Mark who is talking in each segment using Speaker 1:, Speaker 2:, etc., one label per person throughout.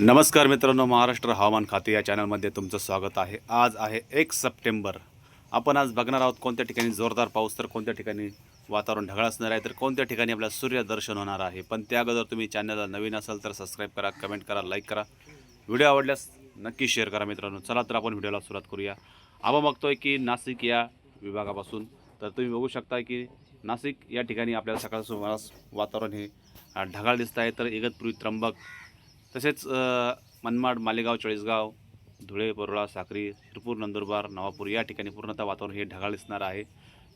Speaker 1: नमस्कार मित्रांनो महाराष्ट्र हवामान खाते या चॅनलमध्ये तुमचं स्वागत आहे. आज आहे एक सप्टेंबर. आपण आज बघणार आहोत कोणत्या ठिकाणी जोरदार पाऊस तर कोणत्या ठिकाणी वातावरण ढगाळ असणार आहे तर कोणत्या ठिकाणी आपल्याला सूर्यदर्शन होणार आहे. पण त्या अगोदर तुम्ही चॅनलला नवीन असाल तर सबस्क्राईब करा कमेंट करा लाईक करा. व्हिडिओ आवडल्यास नक्की शेअर करा मित्रांनो. चला तर आपण व्हिडिओला सुरुवात करूया. आपण बघतोय की नाशिक या विभागापासून तर तुम्ही बघू शकता की नाशिक या ठिकाणी आपल्याला सकाळ सुमारास वातावरण हे ढगाळ दिसत आहे. तर इगतपुरी त्र्यंबक तसेच मनमाड मालेगाव चाळीसगाव धुळे परोळा साक्री शिरपूर नंदुरबार नवापूर या ठिकाणी पूर्णतः वातावरण हे ढगाळ दिसणार आहे.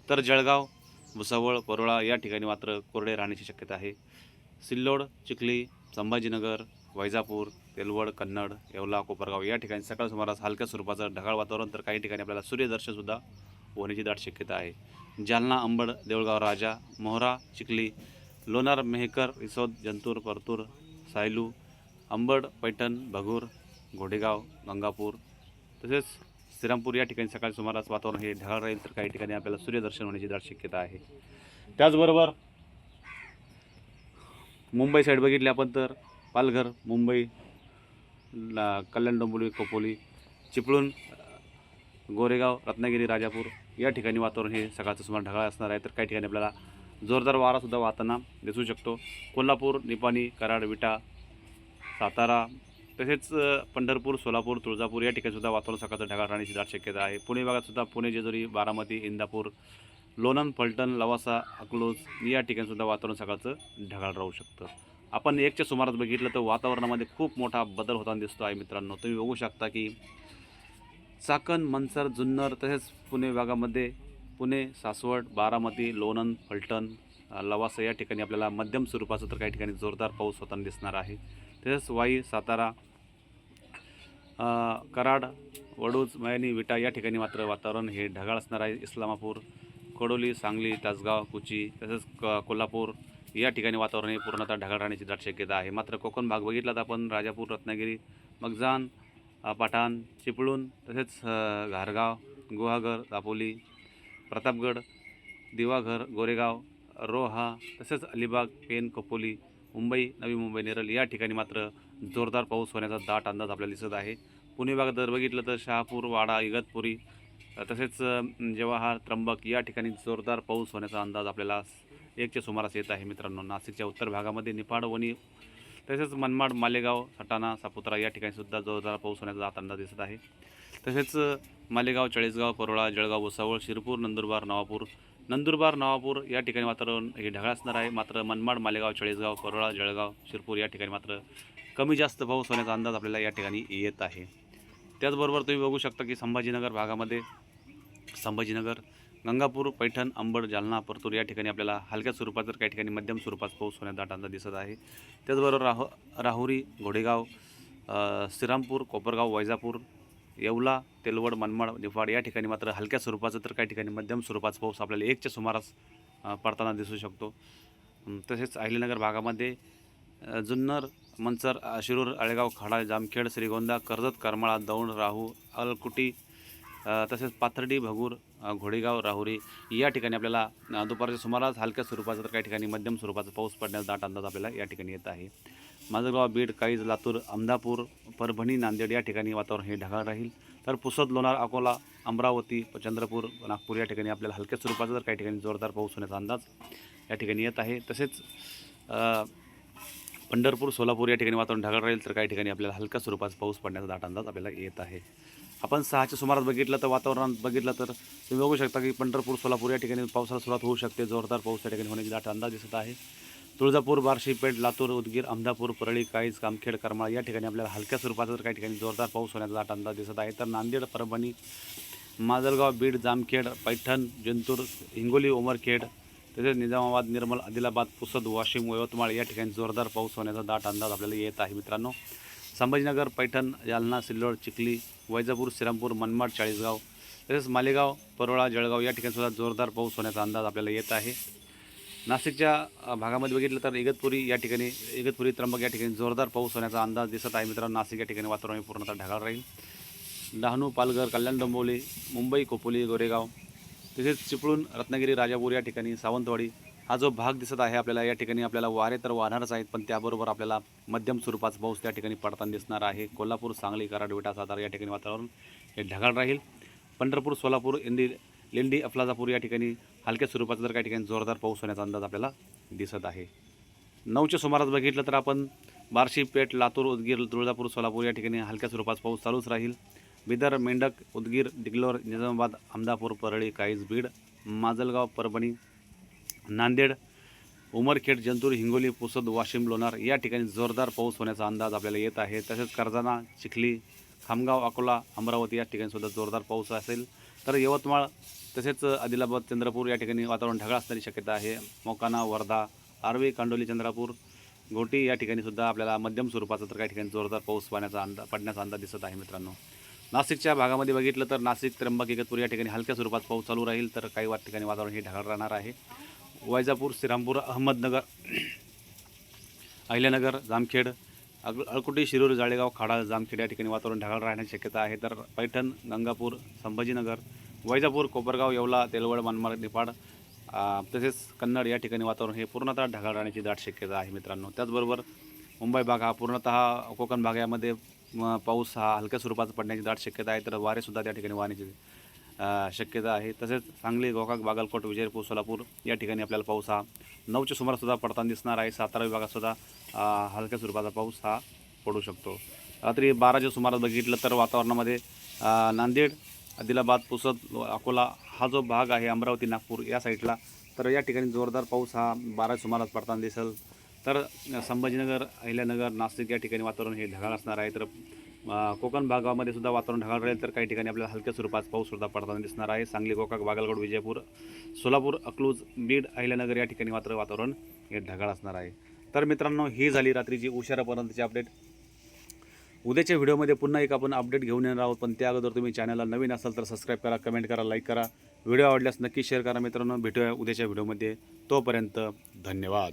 Speaker 1: तर जळगाव भुसावळ परोळा या ठिकाणी मात्र कोरडे राहण्याची शक्यता आहे. सिल्लोड चिखली संभाजीनगर वैजापूर तेलवड कन्नड येवला कोपरगाव या ठिकाणी सकाळ सुमारास हलक्या स्वरूपाचं ढगाळ वातावरण तर काही ठिकाणी आपल्याला सूर्यदर्शनसुद्धा होण्याची दाट शक्यता आहे. जालना अंबड देऊळगाव राजा मोहरा चिखली लोणार मेहकर रिसोद जंतूर परतूर सायलू अंबड पैठण भगूर घोडेगाव गंगापूर तसेच श्रीरामपूर या ठिकाणी सकाळी सुमारास वातावरण हे ढगाळ राहील तर काही ठिकाणी आपल्याला सूर्यदर्शन होण्याची दाट शक्यता आहे. त्याचबरोबर मुंबई साईड बघितली आपण तर पालघर मुंबई कल्याण डोंबिवली कोपोली चिपळूण गोरेगाव रत्नागिरी राजापूर या ठिकाणी वातावरण हे सकाळचं सुमार ढगाळ असणार आहे. तर काही ठिकाणी आपल्याला जोरदार वारासुद्धा वाहताना दिसू शकतो. कोल्हापूर निपाणी कराड विटा सातारा तसेच पंढरपूर सोलापूर तुळजापूर या ठिकाणी सुद्धा वातावरण सकाळचं ढगाळ राहण्याची दाट शक्यता आहे. पुणे भागातसुद्धा पुणे जेजुरी बारामती इंदापूर लोणंद फलटण लवासा अकलोज या ठिकाणीसुद्धा वातावरण सकाळचं ढगाळ राहू शकतं. आपण एकच्या सुमारास बघितलं तर वातावरणामध्ये खूप मोठा बदल होताना दिसतो आहे मित्रांनो. तुम्ही बघू शकता की चाकण मनसर जुन्नर तसेच पुणे भागामध्ये पुणे सासवड बारामती लोणंद फलटण लवासा या ठिकाणी आपल्याला मध्यम स्वरूपाचं तर काही ठिकाणी जोरदार पाऊस होताना दिसणार आहे. तसेच वाई सातारा कराड वडूज मयानी विटा या ठिकाणी मात्र वातावरण हे ढगाळ असणार आहे. इस्लामापूर कडोली सांगली तासगाव कुची तसेच क कोल्हापूर या ठिकाणी वातावरण हे पूर्णतः ढगाळ राहण्याची दाट शक्यता आहे. मात्र कोकण भाग बघितला तर आपण राजापूर रत्नागिरी मगजान पाठाण चिपळूण तसेच घारगाव गुहागर दापोली प्रतापगड दिवाघर गोरेगाव रोहा तसेच अलिबाग पेन खोपोली मुंबई नवी मुंबई नेरळ या ठिकाणी मात्र जोरदार पाऊस होण्याचा दाट अंदाज आपल्याला दिसत आहे. पुणे भागात जर बघितलं तर शहापूर वाडा इगतपुरी तसेच जवाहर त्र्यंबक या ठिकाणी जोरदार पाऊस होण्याचा अंदाज आपल्याला एकच्या सुमारास येत आहे मित्रांनो. नाशिकच्या उत्तर भागामध्ये निफाड वणी तसेच मनमाड मालेगाव सटाणा सापुत्रा या ठिकाणी सुद्धा जोरदार पाऊस होण्याचा दाट अंदाज दिसत आहे. तसेच मालेगाव चाळीसगाव परोळा जळगाव भुसावळ शिरपूर नंदुरबार नवापूर नंदुरबार नवापूर या ठिकाणी वातावरण हे ढगाळ असणार आहे. मात्र मनमाड मालेगाव चाळीसगाव परोळा जळगाव शिरपूर या ठिकाणी मात्र कमी जास्त पाऊस होण्याचा अंदाज आपल्याला या ठिकाणी येत आहे. त्याचबरोबर तुम्ही बघू शकता की संभाजीनगर भागामध्ये संभाजीनगर गंगापूर पैठण अंबड जालना परतूर या ठिकाणी आपल्याला हलक्या स्वरूपात तर काही ठिकाणी मध्यम स्वरूपात पाऊस होण्याचा दाट अंदाज दिसत आहे. त्याचबरोबर राहो राहुरी घोडेगाव श्रीरामपूर कोपरगाव वैजापूर येवला तेलवड मनमाड निफाड या ठिकाणी मात्र हलक्या स्वरूपाचं तर काही ठिकाणी मध्यम स्वरूपाचा पाऊस आपल्याला एकच्या सुमारास पडताना दिसू शकतो. तसेच अहिलीनगर भागामध्ये जुन्नर मंचर शिरूर आळेगाव खाडा जामखेड श्रीगोंदा कर्जत करमाळा दौंड राहू अलकुटी तसेच पाथर्डी भगूर घोडेगाव राहुरी या ठिकाणी आपल्याला दुपारच्या सुमारास हलक्या स्वरूपाचा तर काही ठिकाणी मध्यम स्वरूपाचा पाऊस पडण्याचा दाट अंदाज आपल्याला या ठिकाणी येत आहे. माजलगाव बीड काळीज लातूर अमदापूर परभणी नांदेड या ठिकाणी वातावरण हे ढगाळ राहील. तर पुसद लोणार अकोला अमरावती चंद्रपूर नागपूर या ठिकाणी आपल्याला हलक्या स्वरूपाचा तर काही ठिकाणी जोरदार पाऊस होण्याचा अंदाज या ठिकाणी येत आहे. तसेच पंढरपूर सोलापूर या ठिकाणी वातावरण ढगाळ राहील तर काही ठिकाणी आपल्याला हलक्या स्वरूपाचा पाऊस पडण्याचा दाट अंदाज आपल्याला येत आहे. आपण सहाच्या सुमारास बघितलं तर वातावरणात बघितलं तर तुम्ही बघू शकता की पंढरपूर सोलापूर या ठिकाणी पावसाला सुरुवात होऊ शकते. जोरदार पाऊस त्या ठिकाणी होण्याची दाट अंदाज दिसत आहे. तुळजापूर बार्शी पेठ लातूर उदगीर अहमदापूर परळी काळीज कामखेड करमाळ या ठिकाणी आपल्याला हलक्या स्वरूपाचा तर काही ठिकाणी जोरदार पाऊस होण्याचा दाट अंदाज दिसत आहे. तर नांदेड परभणी माजलगाव बीड जामखेड पैठण जिंतूर हिंगोली उमरखेड तसेच निजामाबाद निर्मल आदिलाबाद पुसद वाशिम यवतमाळ या ठिकाणी जोरदार पाऊस होण्याचा दाट अंदाज आपल्याला येत आहे मित्रांनो. संभाजीनगर पैठण जालना सिल्लोड चिखली वैजापूर श्रीरामपूर मनमाड चाळीसगाव तसेच मालेगाव परोळा जळगाव या ठिकाणीसुद्धा जोरदार पाऊस होण्याचा अंदाज आपल्याला येत आहे. नाशिकच्या भागामध्ये बघितलं तर इगतपुरी या ठिकाणी इगतपुरी त्र्यंबक या ठिकाणी जोरदार पाऊस होण्याचा अंदाज दिसत आहे. मित्रांनो नाशिक या ठिकाणी वातावरण पूर्णतः ढगाळ राहील. डहाणू पालघर कल्याण डोंबिवली मुंबई कोपोली गोरेगाव तसेच चिपळूण रत्नागिरी राजापूर या ठिकाणी सावंतवाडी हा जो भाग दिसत आहे आपल्याला या ठिकाणी आपल्याला वारे तर वाहणारच आहेत पण त्याबरोबर आपल्याला मध्यम स्वरूपाचा पाऊस त्या ठिकाणी पडताना दिसणार आहे. कोल्हापूर सांगली कराड विटा सातारा या ठिकाणी वातावरण हे ढगाळ राहील. पंढरपूर सोलापूर इंदी लेंडी अफलाजापूर या ठिकाणी हलक्या स्वरूपाचा जर काही ठिकाणी जोरदार पाऊस होण्याचा अंदाज आपल्याला दिसत आहे. नऊच्या सुमारास बघितलं तर आपण बार्शी पेठ लातूर उदगीर तुळजापूर सोलापूर या ठिकाणी हलक्या स्वरूपाचा पाऊस चालूच राहील. बिदर मेंढक उदगीर दिग्लोर निजामाबाद अहमदापूर परळी काईज बीड माजलगाव परभणी नांदेड उमरखेड जंतूर हिंगोली पुसद वाशिम लोणार या ठिकाणी जोरदार पाऊस होण्याचा अंदाज आपल्याला येत आहे. तसेच कर्जाना चिखली खामगाव अकोला अमरावती या ठिकाणी सुद्धा जोरदार पाऊस असेल. तर यवतमाळ तसेच आदिलाबाद चंद्रपूर या ठिकाणी वातावरण ढगाळ असण्याची शक्यता आहे. मोकाना वर्धा आर्वी कांडोली चंद्रपूर घोटी या ठिकाणी सुद्धा आपल्याला मध्यम स्वरूपाचा तर काही ठिकाणी जोरदार पाऊस पाण्याचा अंदाज पडण्याचा अंदाज दिसत आहे मित्रांनो. नाशिकच्या भागामध्ये बघितलं तर नाशिक त्र्यंबक इगतपूर या ठिकाणी हलक्या स्वरूपात पाऊस चालू राहील. तर काही ठिकाणी वातावरण हे ढगाळ राहणार आहे. वैजापूर श्रीरामपूर अहमदनगर अहिल्यानगर जामखेड अग अळकुटी शिरूर जाळेगाव खाडा जामखेड या ठिकाणी वातावरण ढगाळ राहण्याची शक्यता आहे. तर पैठण गंगापूर संभाजीनगर वैजापूर कोपरगाव येवला तेलवड मानमार निफाड तसेच कन्नड या ठिकाणी वातावरण हे पूर्णतः ढगाळ राहण्याची दाट शक्यता आहे मित्रांनो. त्याचबरोबर मुंबई भाग हा पूर्णतः कोकण भागामध्ये पाऊस हा हलक्या स्वरूपाचा पडण्याची दाट शक्यता आहे. तर वारेसुद्धा त्या ठिकाणी वाहण्याची शक्यता आहे. तसेच सांगली गोकाक बागलकोट विजयपूर सोलापूर या ठिकाणी आपल्याला पाऊस हा नऊच्या सुमारासुद्धा पडताना दिसणार आहे. सातारा विभागातसुद्धा हलक्या स्वरूपाचा पाऊस हा पडू शकतो. रात्री बाराच्या सुमारास बघितलं तर वातावरणामध्ये नांदेड आदिलाबाद पुसद अकोला हा जो भाग आहे अमरावती नागपूर या साईडला तर या ठिकाणी जोरदार पाऊस हा बारा सुमारास पडताना दिसेल. तर संभाजीनगर अहिल्यानगर नाशिक या ठिकाणी वातावरण हे ढगाळ असणार आहे. तर कोकण भागामध्ये सुद्धा वातावरण ढगाळ राहील तर काही ठिकाणी आपल्याला हलक्या स्वरूपात पाऊस सुद्धा पडताना दिसणार आहे. सांगली गोकाक बागलगड विजयपूर सोलापूर अकलूज बीड अहिल्यानगर या ठिकाणी मात्र वातावरण हे ढगाळ असणार आहे. तर मित्रांनो ही झाली रात्रीची उशिरापर्यंतची अपडेट उद्याच्या व्हिडिओमध्ये पुन्हा एक आपण अपडेट घेऊन येणार आहोत पण त्या अगोदर तुम्ही चॅनलला नवीन असाल तर सबस्क्राईब करा कमेंट करा लाईक करा. व्हिडिओ आवडल्यास नक्की शेअर करा मित्रांनो. भेटूया उद्याच्या व्हिडिओमध्ये. तोपर्यंत धन्यवाद.